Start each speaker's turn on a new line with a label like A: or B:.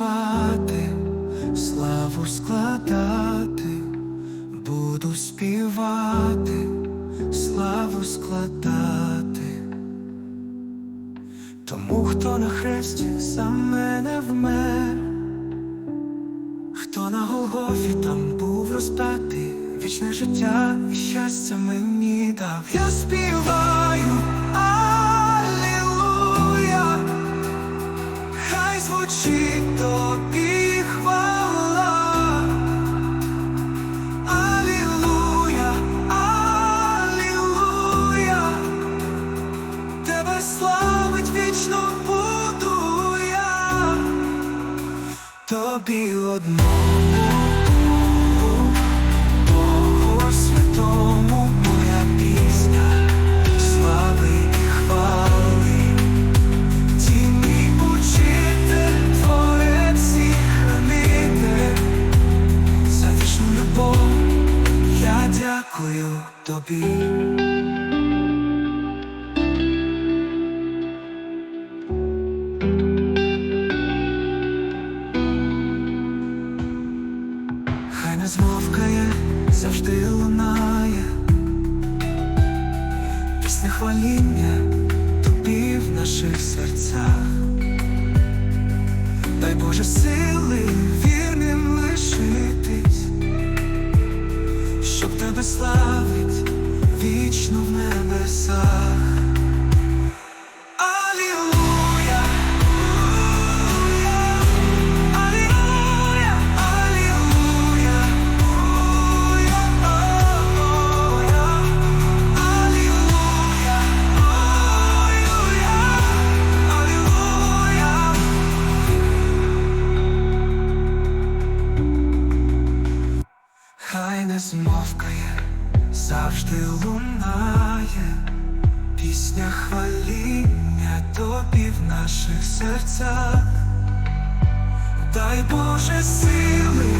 A: співати, славу складати, буду співати, славу складати, тому, хто на хресті за мене вмер, хто на Голгофі там був розпятий, вічне життя і щастя мені дав. Я співаю. Тобі одному, Богу святому моя пісня, слави і Ти мій учитель, творець і хранитель, за любов я дякую тобі. Не завжди лунає Пісня хваління тобі в наших серцях. Дай Боже сили не змовкає, завжди лунає пісня хваління тобі в наших серцях. Дай Боже сили,